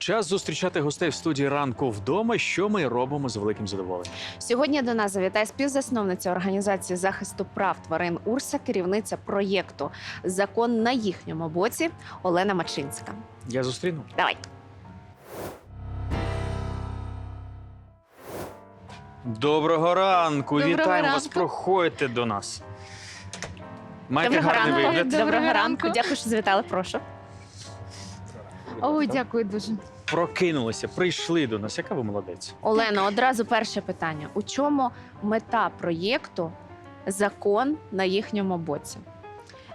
Час зустрічати гостей в студії ранку вдома, що ми робимо з великим задоволенням. Сьогодні до нас завітає співзасновниця організації захисту прав тварин Урса, керівниця проєкту Закон на їхньому боці Олена Мачинська. Я зустріну. Давай. Доброго ранку! Доброго Вітаємо вас. Проходьте до нас. Маєте Доброго гарний ранку. вигляд. Доброго Доброго ранку. ранку. Дякую, що завітали. Прошу. Ой, дякую дуже. Прокинулися, прийшли до нас. Яка ви молодець? Олено, одразу перше питання: у чому мета проєкту Закон на їхньому боці?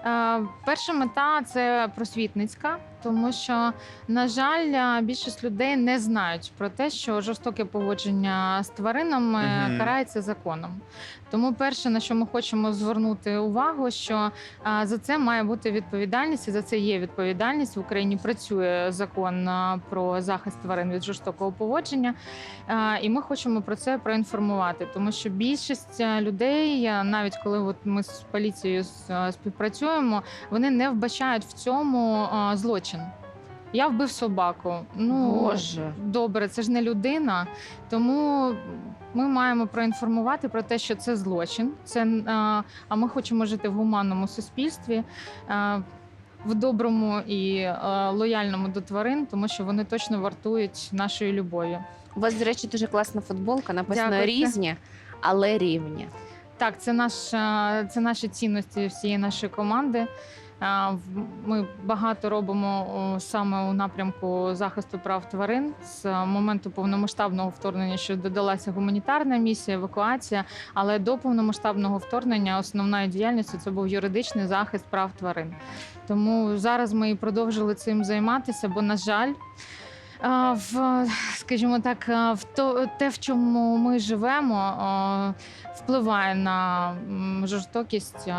Е, перша мета це просвітницька, тому що, на жаль, е, більшість людей не знають про те, що жорстоке поводження з тваринами Мгм. карається законом. Тому перше, на що ми хочемо звернути увагу, що за це має бути відповідальність, і за це є відповідальність. В Україні працює закон про захист тварин від жорстокого поводження. І ми хочемо про це проінформувати, тому що більшість людей, навіть коли от ми з поліцією співпрацюємо, вони не вбачають в цьому злочин. Я вбив собаку. Ну Боже. добре, це ж не людина. Тому ми маємо проінформувати про те, що це злочин. Це е, а ми хочемо жити в гуманному суспільстві. е, В доброму і е, лояльному до тварин, тому що вони точно вартують нашої любові. У вас, до речі, дуже класна футболка. Написано Дякую. різні, але рівні. Так, це наш це наші цінності всієї нашої команди. Ми багато робимо саме у напрямку захисту прав тварин з моменту повномасштабного вторгнення, що додалася гуманітарна місія, евакуація. Але до повномасштабного вторгнення основною діяльністю це був юридичний захист прав тварин. Тому зараз ми і продовжили цим займатися, бо на жаль. В, скажімо так, е, в то те, в чому ми живемо, е, впливає на жорстокість, е,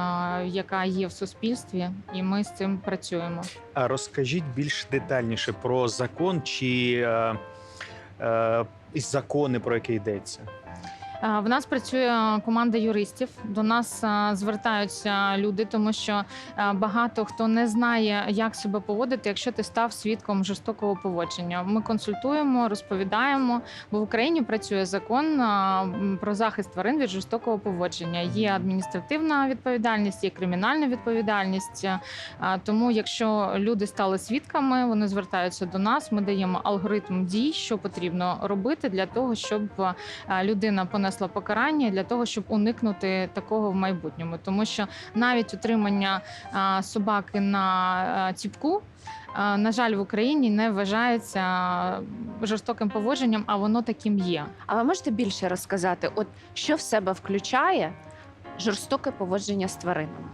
яка є в суспільстві, і ми з цим працюємо. А розкажіть більш детальніше про закон чи е, закони, про які йдеться. Е, В нас працює команда юристів. До нас е, звертаються люди, тому що е, багато хто не знає, як себе поводити, якщо ти став свідком жорстокого поводження. Ми консультуємо, розповідаємо, бо в Україні працює закон про захист тварин від жорстокого поводження. Є адміністративна відповідальність, є кримінальна відповідальність. Тому, якщо люди стали свідками, вони звертаються до нас. Ми даємо алгоритм дій, що потрібно робити для того, щоб людина понесла покарання для того, щоб уникнути такого в майбутньому, тому що навіть утримання собаки на ціпку. На жаль, в Україні не вважається жорстоким поводженням, а воно таким є. А ви можете більше розказати, от що в себе включає жорстоке поводження з тваринами?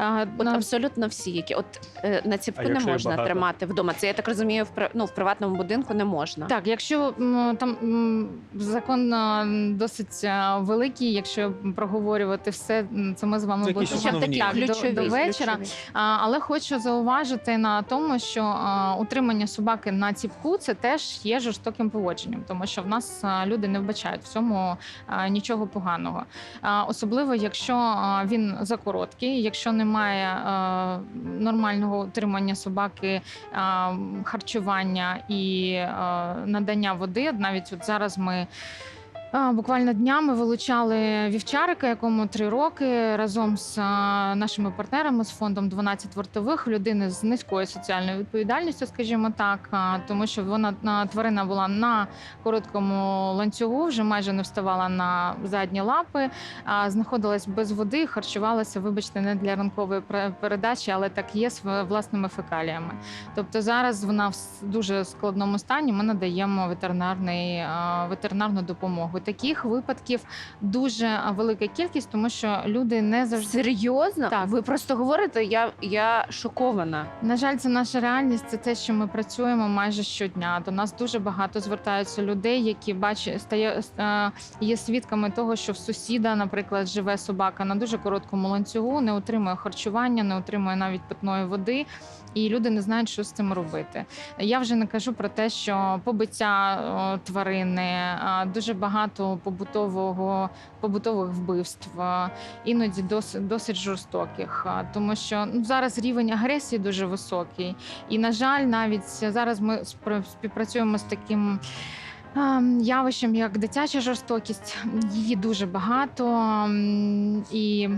А, От на- абсолютно всі, які от е, на ціпку А не якщо їх можна багато? тримати вдома. Це я так розумію, в при- ну, в приватному будинку не можна. Так, якщо м, там м, закон а, досить а, великий, якщо проговорювати все, м, це ми з вами Це якісь будемо основні. так, до, ключові, до вечора. ключові. А, Але хочу зауважити на тому, що а, утримання собаки на ціпку це теж є жорстоким поводженням, тому що в нас а, люди не вбачають в цьому а, нічого поганого. А, Особливо, якщо а, він закороткий, якщо немає а, нормального утримання собаки, а, харчування і а, надання води. Навіть от зараз ми. Буквально днями вилучали вівчарика, якому три роки разом з нашими партнерами з фондом 12 вартових людини з низькою соціальною відповідальністю, скажімо так, тому що вона тварина була на короткому ланцюгу, вже майже не вставала на задні лапи, а, знаходилась без води, харчувалася, вибачте, не для ранкової передачі, але так є з власними фекаліями. Тобто зараз вона в дуже складному стані. Ми надаємо ветеринарний ветеринарну допомогу. Таких випадків дуже велика кількість, тому що люди не завжди. Серйозно? Так. Ви просто говорите, я, я шокована. На жаль, це наша реальність. Це те, що ми працюємо майже щодня. До нас дуже багато звертаються людей, які бачать стає є свідками того, що в сусіда, наприклад, живе собака на дуже короткому ланцюгу, не отримує харчування, не отримує навіть питної води. І люди не знають, що з цим робити. Я вже не кажу про те, що побиття тварини, дуже багато. побутового побутових вбивств, іноді досить досить жорстоких, тому що ну зараз рівень агресії дуже високий. І на жаль, навіть зараз ми співпрацюємо з таким. Ем, Явищем як дитяча жорстокість, її дуже багато, і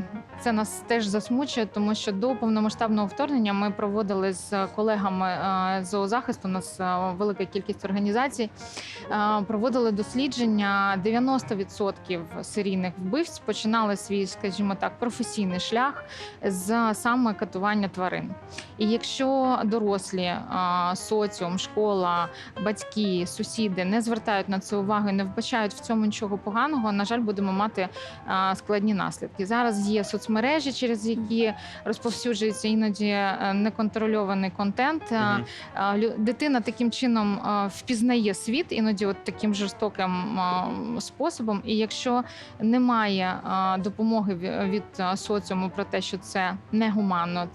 це нас теж засмучує, тому що до повномасштабного вторгнення ми проводили з колегами е, зоозахисту. У нас е, велика кількість організацій. е, Проводили дослідження. 90% серійних вбивць починали свій, скажімо так, професійний шлях з саме катування тварин. І якщо дорослі, соціум, школа, батьки, сусіди не звертають на це увагу і не вбачають в цьому нічого поганого, на жаль, будемо мати складні наслідки. Зараз є соцмережі, через які розповсюджується іноді е, неконтрольований контент. Лю- Дитина таким чином впізнає світ, іноді от таким жорстоким способом. І якщо немає допомоги від соціуму про те, що це негуманно,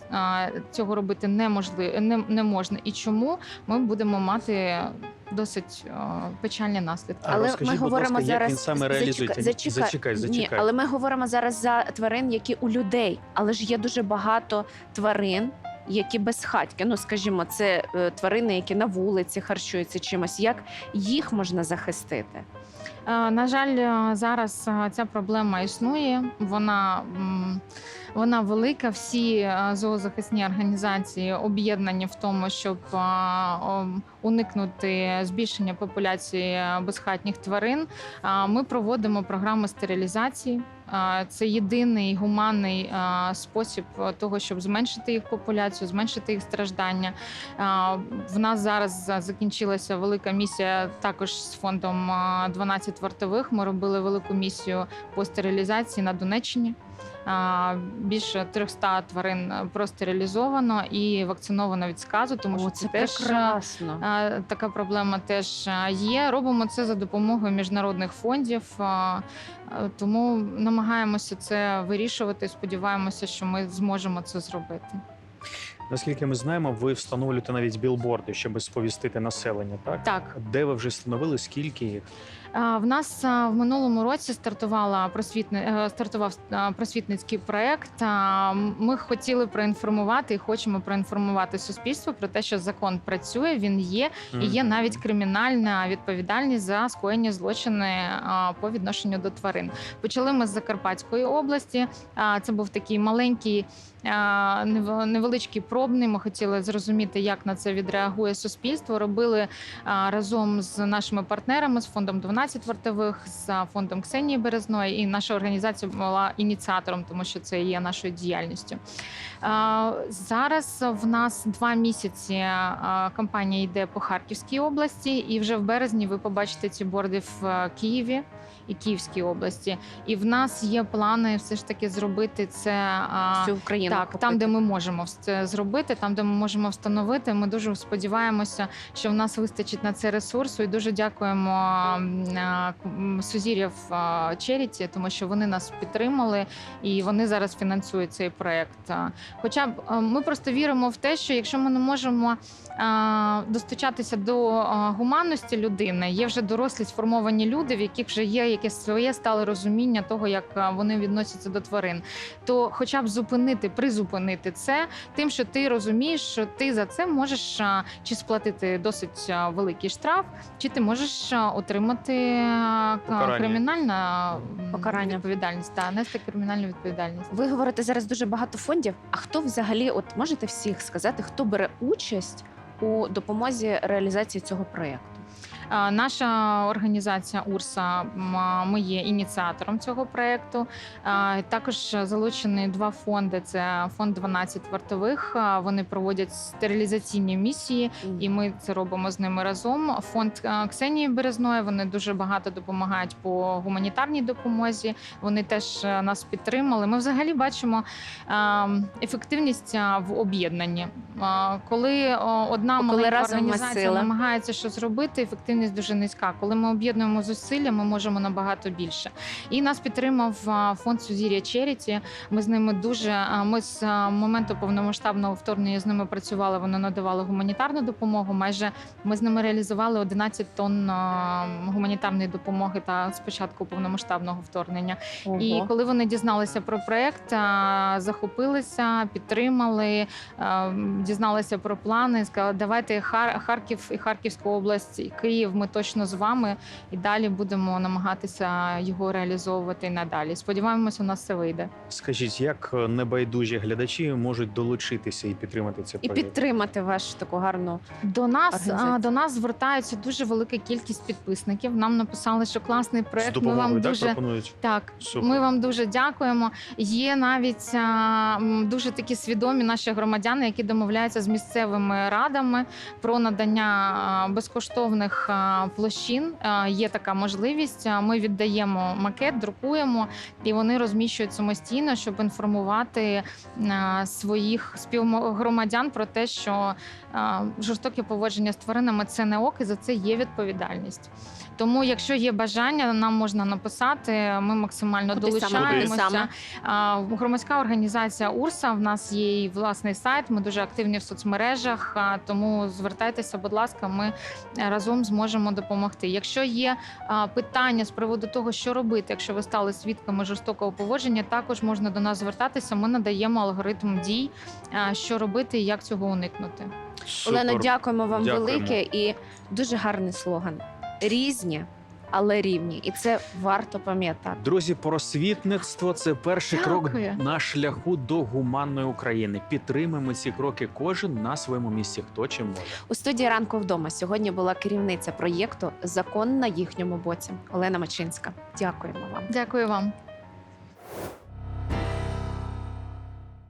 цього робити неможливо, не, не можна. І чому ми будемо мати досить а, печальні наслідки. А Але розкажіть, ми будь говоримо ласка, як зараз він саме Зачекай, реалізується? Зачекай, зачекай, зачекай. Ні, але ми говоримо зараз за тварин, які у людей, але ж є дуже багато тварин. Які безхатьки, ну скажімо, це е, тварини, які на вулиці харчуються чимось. Як їх можна захистити? Е, На жаль, е, зараз е, ця проблема існує. Вона, м, вона велика. Всі е, зоозахисні організації об'єднані в тому, щоб е, уникнути збільшення популяції безхатніх тварин. Ми проводимо програми стерилізації. Це єдиний гуманний спосіб того, щоб зменшити їх популяцію, зменшити їх страждання. В нас зараз закінчилася велика місія також з фондом е, 12 вартових. Ми робили велику місію по стерилізації на Донеччині. Е, Більше 300 тварин просто реалізовано і вакциновано від сказу, тому О, це, це теж е, прекрасно. Е, Така проблема теж е, є. Робимо це за допомогою міжнародних фондів, е, е, тому намагаємося це вирішувати. Сподіваємося, що ми зможемо це зробити. Наскільки ми знаємо, ви встановлюєте навіть білборди, щоб сповістити населення, так? Так, Де ви вже встановили, скільки їх? в нас в минулому році стартувала просвітни, е, стартував просвітницький проєкт. Е, Ми хотіли проінформувати і хочемо проінформувати суспільство про те, що закон працює, він є, і є навіть криminальна відповідальність за скоєні злочини а, по відношенню до тварин. Почали ми з Закарпатської області. А, Це був такий маленький а, нев- невеличкий пробний. Ми хотіли зрозуміти, як на це відреагує суспільство. Робили а, разом з нашими партнерами з фондом 12 вартових, з фондом Ксенії Березної. І наша організація була ініціатором, тому що це є нашою діяльністю. А, Зараз в нас два місяці кампанія йде по Харківській області, і вже в березні ви побачите ці борди в е, Києві і Київській області. І в нас є плани все ж таки зробити це. Всю Україну так, там, де ми можемо це зробити, там, де ми можемо встановити. Ми дуже сподіваємося, що в нас вистачить на це ресурсу. І дуже дякуємо а, Сузір'їв Черіті, тому що вони нас підтримали і вони зараз фінансують цей проект. Хоча б ми просто віримо в те, що якщо ми не можемо достучатися до гуманності людини, є вже дорослі сформовані люди, в яких вже є якесь своє стале розуміння того, як вони відносяться до тварин то хоча б зупинити, призупинити це тим, що ти розумієш, що ти за це можеш чи сплатити досить великий штраф, чи ти можеш отримати Покарання. кримінальна Покарання. відповідальність та нести кримінальну відповідальність. Ви говорите зараз дуже багато фондів. А хто взагалі, от можете всіх сказати, хто бере участь у допомозі реалізації цього проєкту? Наша організація Урса ми є ініціатором цього проекту. Також залучені два фонди: це фонд 12 вартових. Вони проводять стерилізаційні місії. і ми це робимо з ними разом. Фонд Ксенії Березної вони дуже багато допомагають по гуманітарній допомозі. Вони теж е, нас підтримали. Ми взагалі бачимо ефективність в об'єднанні. Коли одна маленька організація намагається щось зробити, ефективність ефективність дуже низька. Коли ми об'єднуємо зусилля, ми можемо набагато більше. І нас підтримав фонд Сузір'я Черіті. Ми з ними дуже ми з моменту повномасштабного вторгнення з ними працювали. Вони надавали гуманітарну допомогу. Майже ми з ними реалізували 11 тонн гуманітарної допомоги та спочатку повномасштабного вторгнення. І коли вони дізналися про проект, захопилися, підтримали, дізналися про плани. Сказали, давайте Хар- Харків і Харківську область, і Київ. Ми точно з вами і далі будемо намагатися його реалізовувати і надалі. Сподіваємося, у нас все вийде. Скажіть, як небайдужі глядачі можуть долучитися і підтримати цей І проєкт? підтримати вашу таку гарну До нас а, до нас звертається дуже велика кількість підписників. Нам написали, що класний З проект. Ми допомогою вам так дуже пропонують? Так, Супер. ми вам дуже дякуємо. Є навіть а, м, дуже такі свідомі наші громадяни, які домовляються з місцевими радами про надання а, безкоштовних а, площин. Є така можливість. Ми віддаємо макет, друкуємо, і вони розміщують самостійно, щоб інформувати своїх співгромадян про те, що жорстоке поводження з тваринами це не ок, і за це є відповідальність. Тому, якщо є бажання, нам можна написати. Ми максимально Куди долучаємося. саме? Громадська організація Урса. В нас є і власний сайт. Ми дуже активні в соцмережах. Тому звертайтеся, будь ласка, ми е, разом зможемо допомогти. Якщо є питання з приводу того, що робити, якщо ви стали свідками жорстокого поводження, також можна до нас звертатися. Ми надаємо алгоритм дій, що робити і як цього уникнути. Олено, Супер. дякуємо вам Дякуємо. велике і дуже гарний слоган. Різні, але рівні. І це варто пам'ятати. Друзі, просвітництво це перший крок Дякую. на шляху до гуманної України. Підтримуємо ці кроки кожен на своєму місці. Хто чим може. У студії ранку вдома сьогодні була керівниця проєкту Закон на їхньому боці Олена Мачинська. Дякуємо вам. Дякую вам.